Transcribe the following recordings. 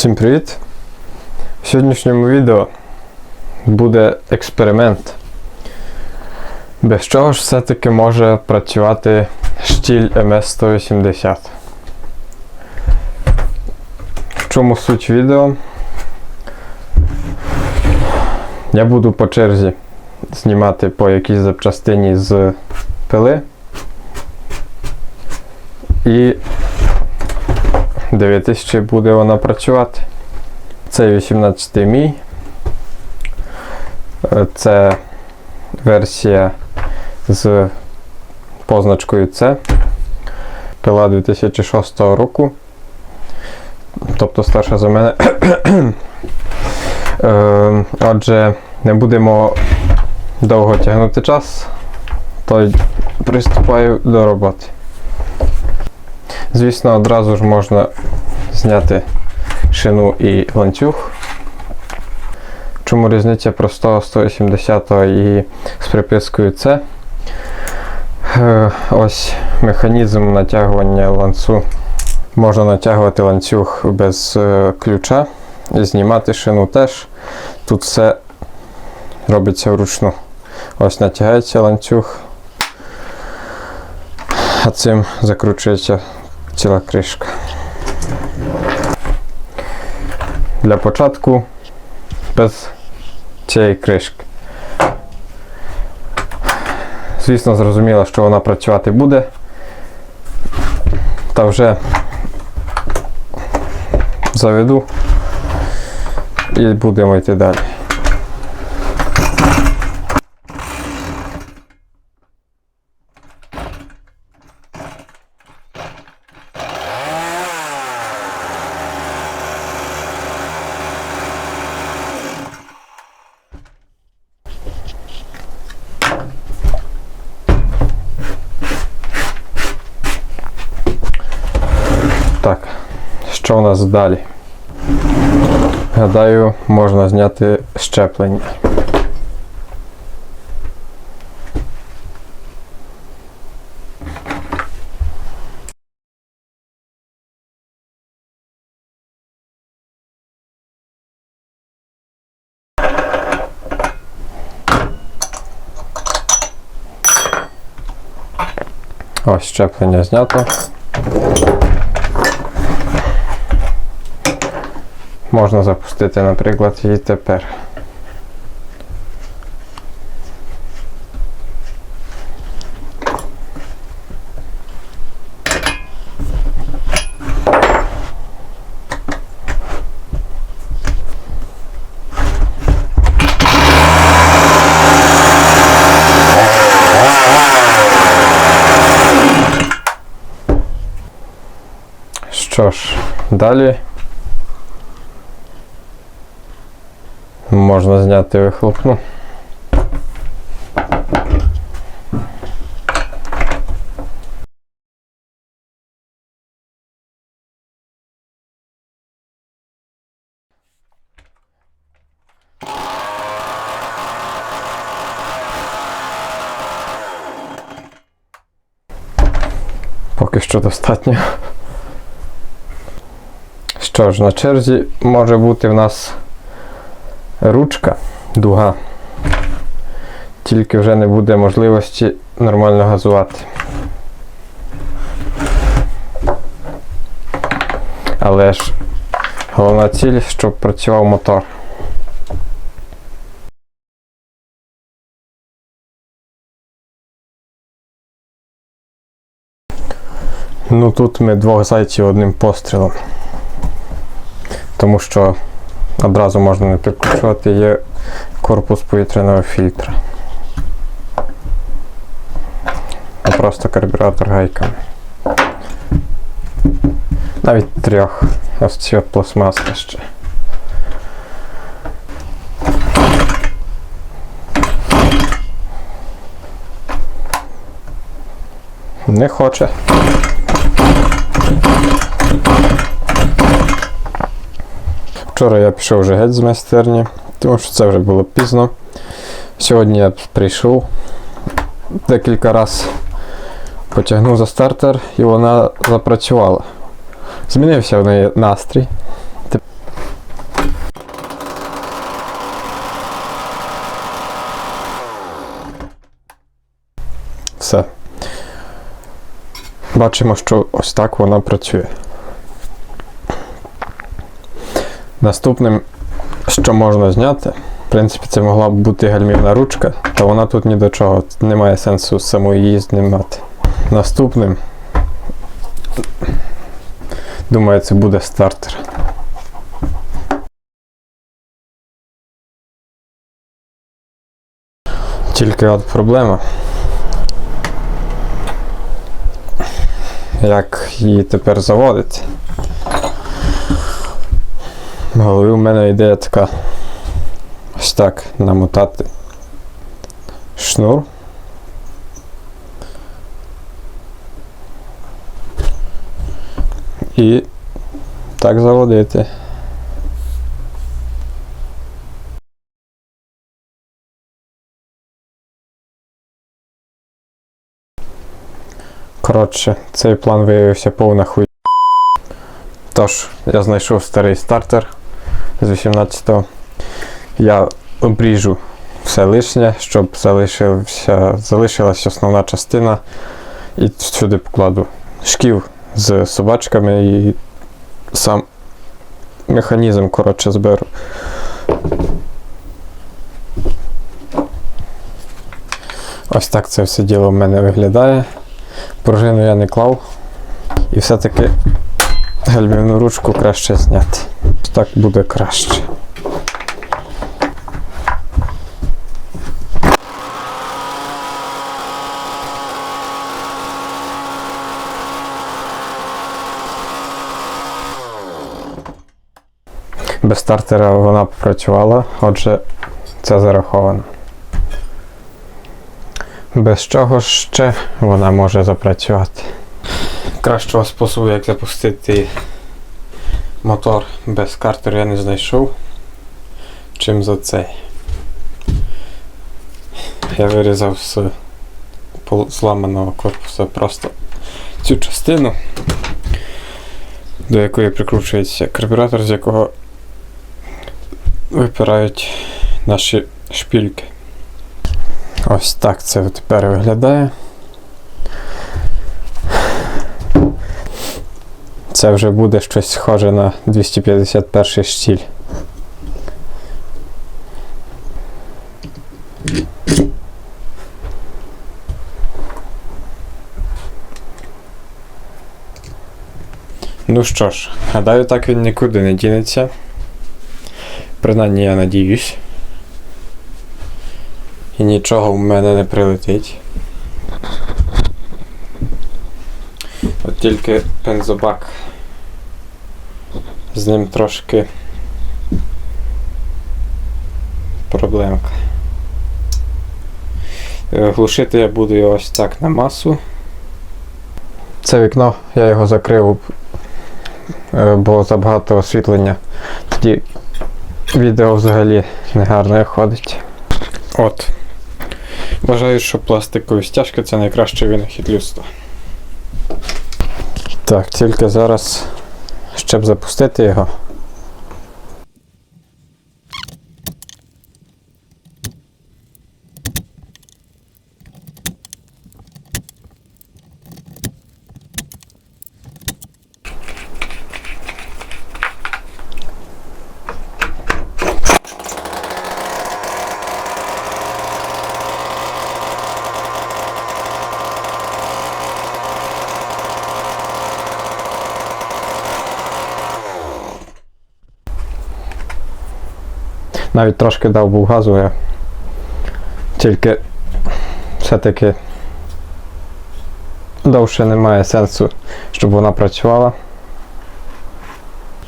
Всім привіт! В сьогоднішньому відео буде експеримент. Без чого ж все-таки може працювати штіль МС-180. В чому суть відео? Я буду по черзі знімати по якійсь запчастині з пили. І дивитись, чи буде вона працювати. Це 18 мій. Е, Це версія з позначкою C. Пила 2006 року. Тобто старша за мене. Е, Отже, не будемо довго тягнути час, то приступаю до роботи. Звісно, одразу ж можна зняти шину і ланцюг. Чому різниця простого 180 і з припискою C? Е, Ось механізм натягування ланцу. Можна натягувати ланцюг без е, ключа і знімати шину теж. Тут все робиться вручну. Ось натягається ланцюг, а цим закручується ціла кришка. Для початку без цієї кришки. Звісно, зрозуміло, що вона працювати буде. Та вже заведу і будемо йти далі. Так, що у нас далі? Гадаю, можна зняти щеплення. Ось щеплення знято. Можна запустити, наприклад, її тепер. Що можна зняти вихлопну. Поки що достатньо. Що ж, на черзі може бути в нас ручка, дуга. Тільки вже не буде можливості нормально газувати. Але ж головна ціль, щоб працював мотор. Ну тут ми двох зайців одним пострілом. Тому що одразу можна не підключувати є корпус повітряного фільтра. А просто карбюратор гайками. Навіть трьох. Ось ці от пластмаски ще. Не хоче. Вчора я пішов вже геть з майстерні, тому що це вже було пізно. Сьогодні я прийшов декілька разів, потягнув за стартер і вона запрацювала. Змінився в неї настрій. Все. Бачимо, що ось так вона працює. Наступним, що можна зняти, в принципі, це могла б бути гальмівна ручка, та вона тут ні до чого. Немає сенсу самої її знімати. Наступним, думаю, це буде стартер. Тільки от проблема. Як її тепер заводити? Голові в мене ідея така. Ось так намотати шнур. І так заводити. Коротше, цей план виявився повна хуй. Тож, я знайшов старий стартер з 18-го. Я обріжу все лишнє, щоб залишився, залишилась основна частина. І сюди покладу шків з собачками і сам механізм, коротше, зберу. Ось так це все діло в мене виглядає. Пружину я не клав. І все-таки гальмівну ручку краще зняти. Так буде краще. Без стартера вона працювала, отже, це зараховано. Без чого ще вона може запрацювати. Кращого способу, як запустити мотор без картеру я не знайшов. Чим за цей. Я вирізав з зламаного корпуса просто цю частину, до якої прикручується карбюратор, з якого випирають наші шпільки. Ось так це тепер виглядає. Це вже буде щось схоже на 251 штіль. Ну що ж, гадаю, так він нікуди не дінеться. Принаймні я надіюсь. І нічого в мене не прилетить. Тільки бензобак. З ним трошки проблемка. Е, Глушити я буду його ось так на масу. Це вікно, я його закрив, е, бо забагато освітлення. Тоді відео взагалі негарно виходить. От. Вважаю, що пластикові стяжки це найкращий винахід людства. Так, тільки зараз, щоб запустити його. Навіть трошки дав був газу, я тільки все-таки довше немає сенсу, щоб вона працювала.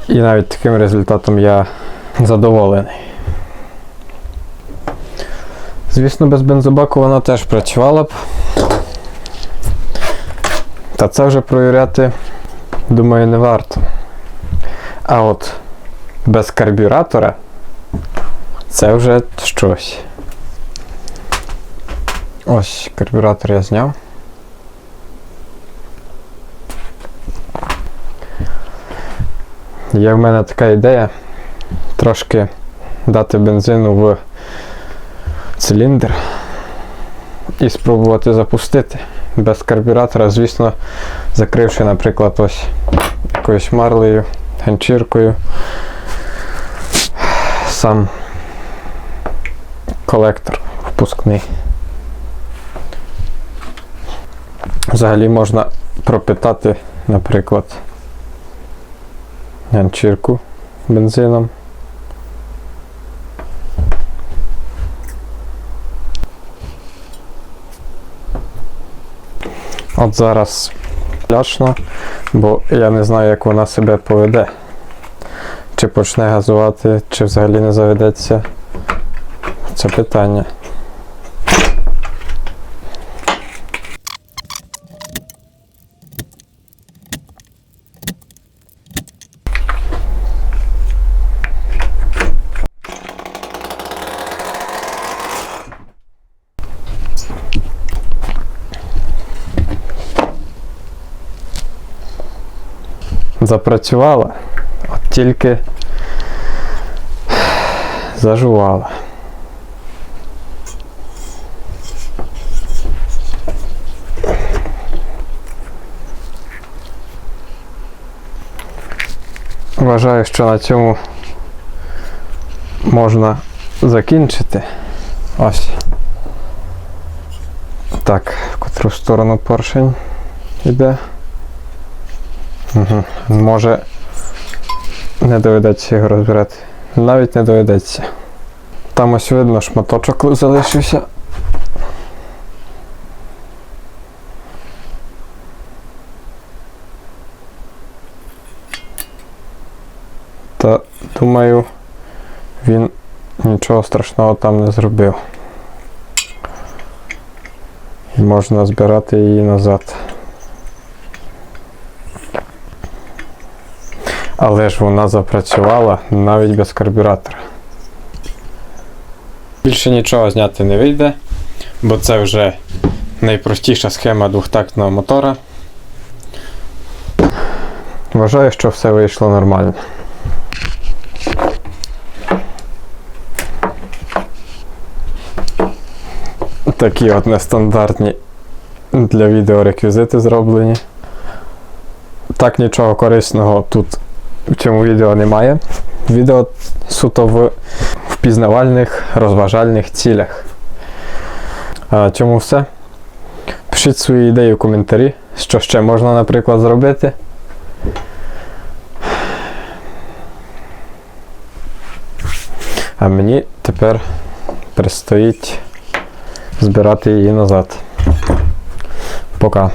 І навіть таким результатом я задоволений. Звісно, без бензобаку вона теж працювала б. Та це вже провіряти, думаю, не варто. А от без карбюратора це вже щось. Ось карбюратор я зняв. Є в мене така ідея трошки дати бензину в циліндр і спробувати запустити без карбюратора, звісно, закривши, наприклад, ось якоюсь марлею, ганчіркою. Сам колектор впускний. Взагалі можна пропитати, наприклад, ганчірку бензином. От зараз лячно, бо я не знаю, як вона себе поведе. Чи почне газувати, чи взагалі не заведеться. Це питання. Запрацювала, от тільки зажувала. Вважаю, що на цьому можна закінчити. Ось. Так, в котру сторону поршень йде. Угу. Може не доведеться його розбирати. Навіть не доведеться. Там ось видно шматочок залишився. Та думаю, він нічого страшного там не зробив. І можна збирати її назад. Але ж вона запрацювала навіть без карбюратора. Більше нічого зняти не вийде, бо це вже найпростіша схема двохтактного мотора. Вважаю, що все вийшло нормально. Такі от нестандартні для відео реквізити зроблені. Так нічого корисного тут в цьому відео немає. Відео суто в впізнавальних, розважальних цілях. А чому все? Пишіть свої ідеї в коментарі, що ще можна, наприклад, зробити. А мені тепер предстоїть збирати її назад. Пока.